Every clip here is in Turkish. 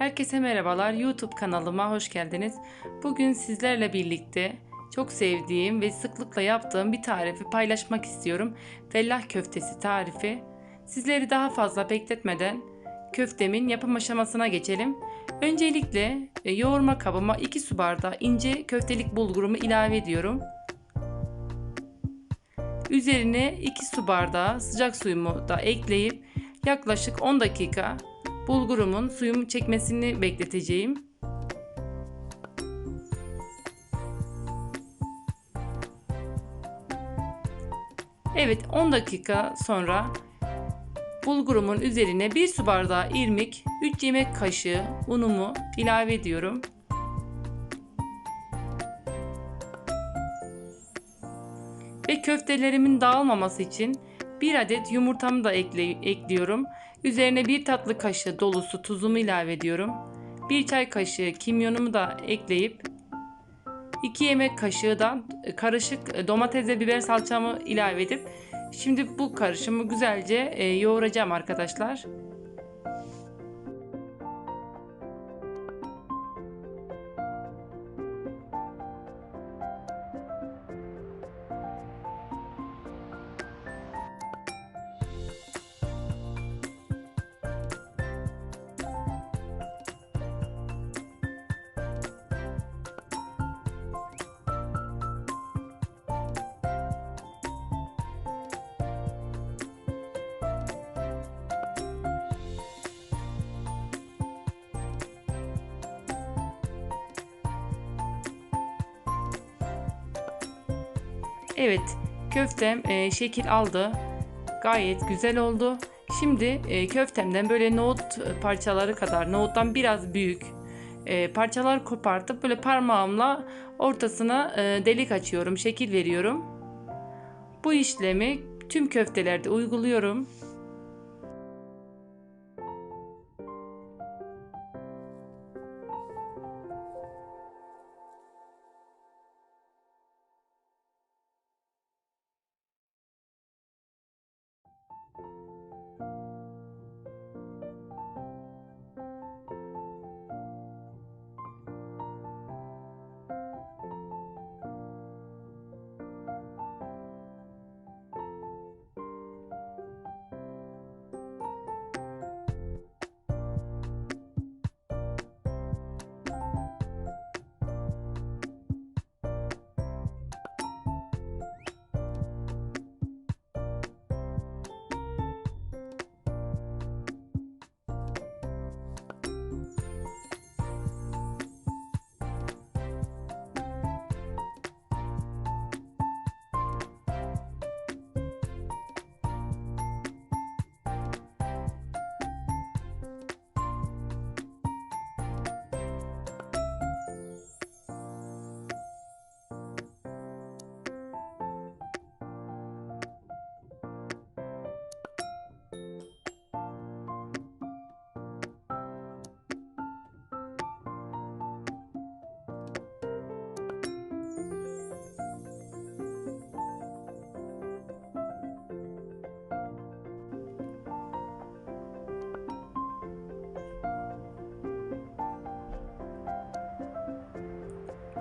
Herkese merhabalar. YouTube kanalıma hoş geldiniz. Bugün sizlerle birlikte çok sevdiğim ve sıklıkla yaptığım bir tarifi paylaşmak istiyorum. Fellah köftesi tarifi. Sizleri daha fazla bekletmeden köftemin yapım aşamasına geçelim. Öncelikle e, yoğurma kabıma 2 su bardağı ince köftelik bulgurumu ilave ediyorum. Üzerine 2 su bardağı sıcak suyumu da ekleyip yaklaşık 10 dakika bulgurumun suyumu çekmesini bekleteceğim. Evet 10 dakika sonra bulgurumun üzerine 1 su bardağı irmik, 3 yemek kaşığı unumu ilave ediyorum. Ve köftelerimin dağılmaması için bir adet yumurtamı da ekliyorum. Üzerine bir tatlı kaşığı dolusu tuzumu ilave ediyorum. Bir çay kaşığı kimyonumu da ekleyip 2 yemek kaşığı da karışık domates ve biber salçamı ilave edip şimdi bu karışımı güzelce e, yoğuracağım arkadaşlar. Evet, köftem e, şekil aldı. Gayet güzel oldu. Şimdi e, köftemden böyle nohut parçaları kadar, nohuttan biraz büyük e, parçalar kopartıp böyle parmağımla ortasına e, delik açıyorum, şekil veriyorum. Bu işlemi tüm köftelerde uyguluyorum.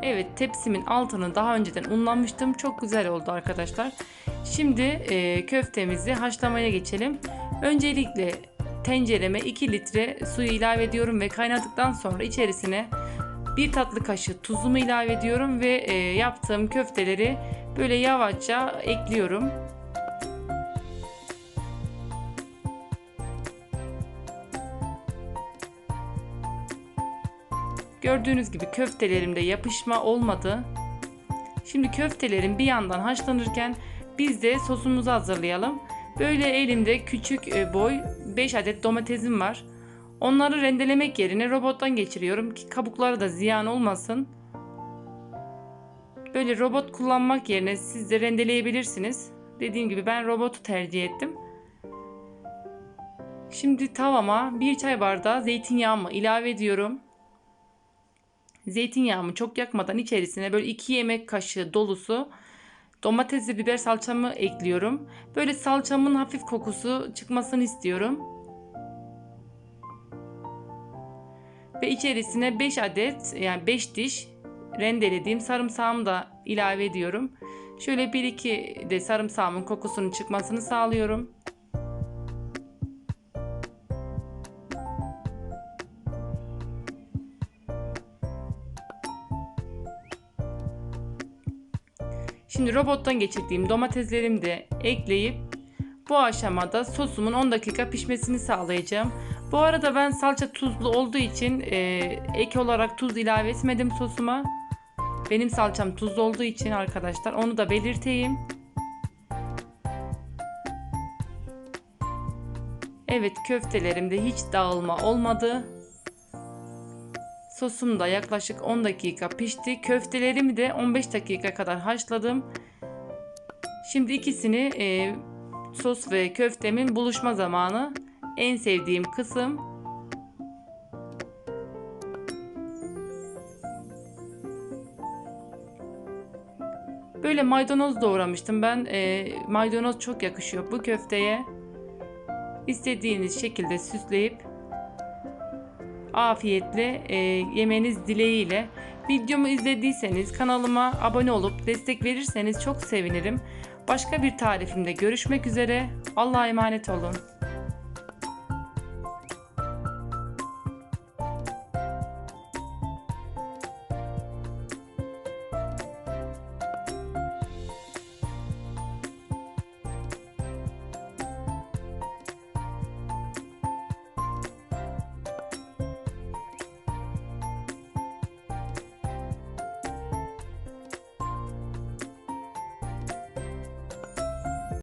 Evet tepsimin altını daha önceden unlamıştım. Çok güzel oldu arkadaşlar. Şimdi e, köftemizi haşlamaya geçelim. Öncelikle tencereme 2 litre suyu ilave ediyorum ve kaynadıktan sonra içerisine bir tatlı kaşığı tuzumu ilave ediyorum ve e, yaptığım köfteleri böyle yavaşça ekliyorum. Gördüğünüz gibi köftelerimde yapışma olmadı. Şimdi köftelerim bir yandan haşlanırken biz de sosumuzu hazırlayalım. Böyle elimde küçük e, boy 5 adet domatesim var. Onları rendelemek yerine robottan geçiriyorum ki kabukları da ziyan olmasın. Böyle robot kullanmak yerine siz de rendeleyebilirsiniz. Dediğim gibi ben robotu tercih ettim. Şimdi tavama bir çay bardağı zeytinyağımı ilave ediyorum. Zeytinyağımı çok yakmadan içerisine böyle 2 yemek kaşığı dolusu domates ve biber salçamı ekliyorum. Böyle salçamın hafif kokusu çıkmasını istiyorum. Ve içerisine 5 adet yani 5 diş rendelediğim sarımsağımı da ilave ediyorum. Şöyle 1-2 de sarımsağımın kokusunun çıkmasını sağlıyorum. Şimdi robottan geçirdiğim domateslerimi de ekleyip bu aşamada sosumun 10 dakika pişmesini sağlayacağım. Bu arada ben salça tuzlu olduğu için e, ek olarak tuz ilave etmedim sosuma. Benim salçam tuzlu olduğu için arkadaşlar onu da belirteyim. Evet köftelerimde hiç dağılma olmadı. Sosum da yaklaşık 10 dakika pişti. Köftelerimi de 15 dakika kadar haşladım. Şimdi ikisini e, sos ve köftemin buluşma zamanı. En sevdiğim kısım. Böyle maydanoz doğramıştım ben. E, maydanoz çok yakışıyor bu köfteye. İstediğiniz şekilde süsleyip afiyetle e, yemeniz dileğiyle. Videomu izlediyseniz kanalıma abone olup destek verirseniz çok sevinirim. Başka bir tarifimde görüşmek üzere. Allah'a emanet olun.